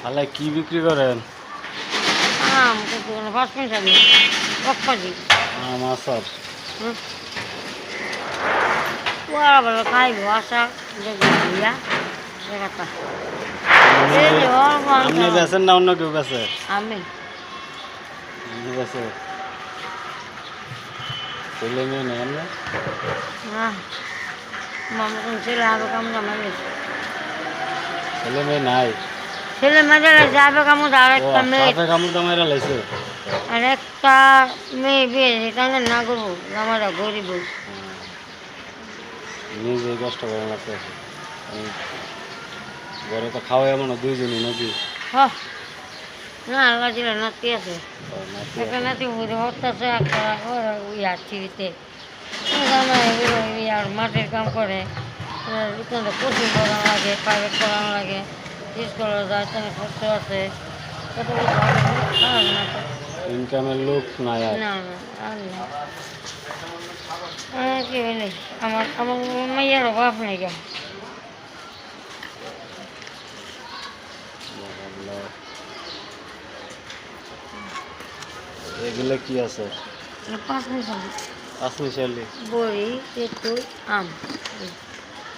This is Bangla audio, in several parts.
তাহলে কি বিক্রি করেন? আম কিন্তু কোনো পাঁচ পয়সা নেই কপ্পাজি আম আসার। হুম। ওরা বলো খাইবো আসা দেখব দিয়া সে কথা। এই যে ওর আপনি গন্ধ। বেছেন না অন্য কেউ বেছে? আমি। আপনি বেছে। ছেলে মেয়ে নেই না না। মামা কোন ছেলে আবে কাম জামাই ছেলে মেয়ে নাই? ছেলে মেয়েদের যাবে কামু আর একটা মেয়ে। সাপে কামড় দামাইরা লাইছে। আর একটা মেয়ে বিয়ে সেটা না করব? আমরা গরিব নিজে কষ্ট করে লাগতে ঘরে তো খাওয়া এমন দুইজনই নাকি? না আল্লাহ দিল নাতি আছে। নাতি একটা। নাতি বুঝে হচ্ছে একটা ইয়া টিভিতে আর মাটির কাম করে। প্রচুর করানো লাগে প্রাইভেট করানো লাগে। যায় তাহলে আছে না তো। ইনকামের লোক নাই না না কি হইলে আমার আমার মাইয়ার অভাব নেই কেন? এগুলো কি আছে? পাঁচ মিনিট পাঁচ মিশালি। বড়ি তেঁতুল আম।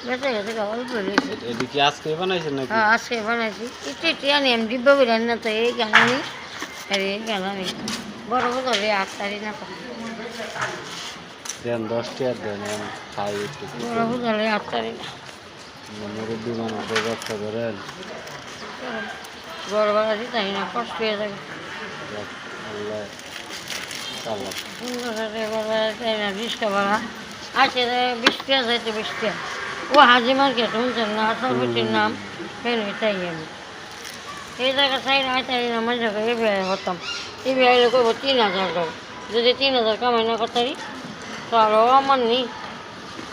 বেঁচে গেছে অল্প রয়েছে এটি কি আজকে বানাইছেন নাকি? হ্যাঁ আজকে বানাইছি। একটু একটু আনি আমি ডিব্বা করে আনি না তো এই গান আনি। আর এই গান আনি। বড় বড় রে আট তারি না তো। দেন দশ টাকা দেন আমি খাই একটু। বড় বুঝালে আট তারি না। মুরব্বী মানুষ ব্যবসা করেন? বড় বাড়াছি তাই না কষ্ট হয়ে যাবে। আল্লাহ চালাক সুন্দর করে বড় তাই না বিশটা ভাড়া আছে বিশ যাইতে বিশ ও হাজি মার্কেট শুনছেন না? সর্বোচ্চের নাম ফেল তাই আমি। এই জায়গা চাই না তাই না আমার জায়গায় এ বিয়ে হতাম। এ বিয়ে করব তিন হাজার টাকা যদি তিন হাজার কামাই না করতারি তাহলে আমার নেই।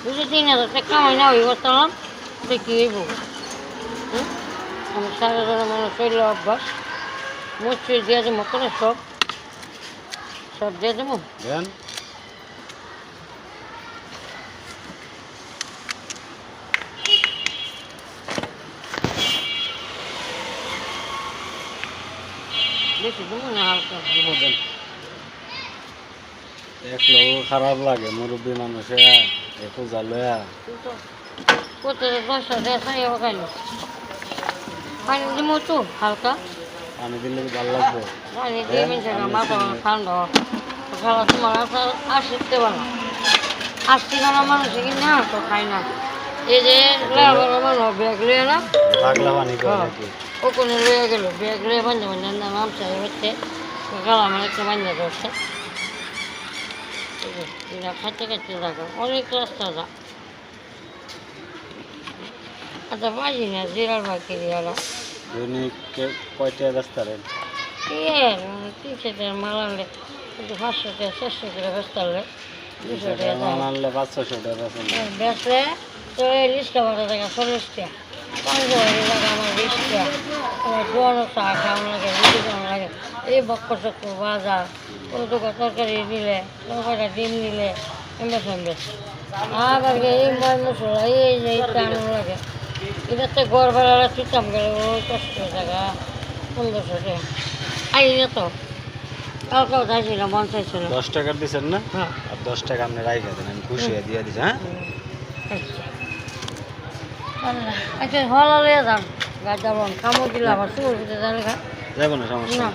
যদি তিন হাজার টাকা কামাই না হই করতাম তো কি হইব? আমি সারা ধরে মানুষ চললে অভ্যাস। মুচি দিয়ে দেবো করে সব। সব দিয়ে দেবো বেশি দেবো না হালকা দেবো দেন। দেখলেও খারাপ লাগে মুরব্বী মানুষে একটু কত খাইলো পানি দিবো তো হালকা। পানি দিলে ভালো লাগবে। পানি দিয়ে মিশে মাথা ঠান্ডা খাওয়া তোমার আসা আর শিখতে পারো আসছি না। মানুষ তো খাই না। এই যে মানুষ ব্যাগ লয়ে না? পানি ওখানে লয়ে গেল। ব্যাগ লয়ে বান্ধে বান্ধে নাম চাই হচ্ছে গেলাম আমার একটা বান্ধে এরা খাইতে খাইতে থাকো অনেক রাস্তা যা। আচ্ছা বাজি না জিরার বাকি কে- কয়টা রাস্তা রেন তিনশো টাকা মাল আনলে পাঁচশো টাকা চারশো টাকা ব্যস্ত আনলে দুশো টাকা দাম। আনলে পাঁচশো টাকা বেছেন বেসলে তো এই লিস্টটা বারো টাকা চল্লিশ টাকা। পাঁচশো টাকা আমার টাকা আমার জোয়ানো চা খাওয়ানো লাগে রুটি খাওয়ানো লাগে এই বক্ক চক্ক ভাজা কোনো দোকান তরকারি দিলে তরকারিটা ডিম দিলে এমবেস এমবেস আবার এই ময় মশলা এই যে আনানো লাগে এটাতে গড় ভাড়া চুতাম গেলে ওই কষ্ট টাকা পনেরোশো টাকা আই তো কালকেও চাইছিল মন চাইছিল দশ টাকার দিচ্ছেন না? হ্যাঁ। আর দশ টাকা আপনি রাইখা দেন আমি খুশি হয়ে দিয়ে দিচ্ছি হ্যাঁ? আচ্ছা হল হলে যান। গাছ যাবন কামড় দিলে আবার শুরু করতে জানি খা যাব না।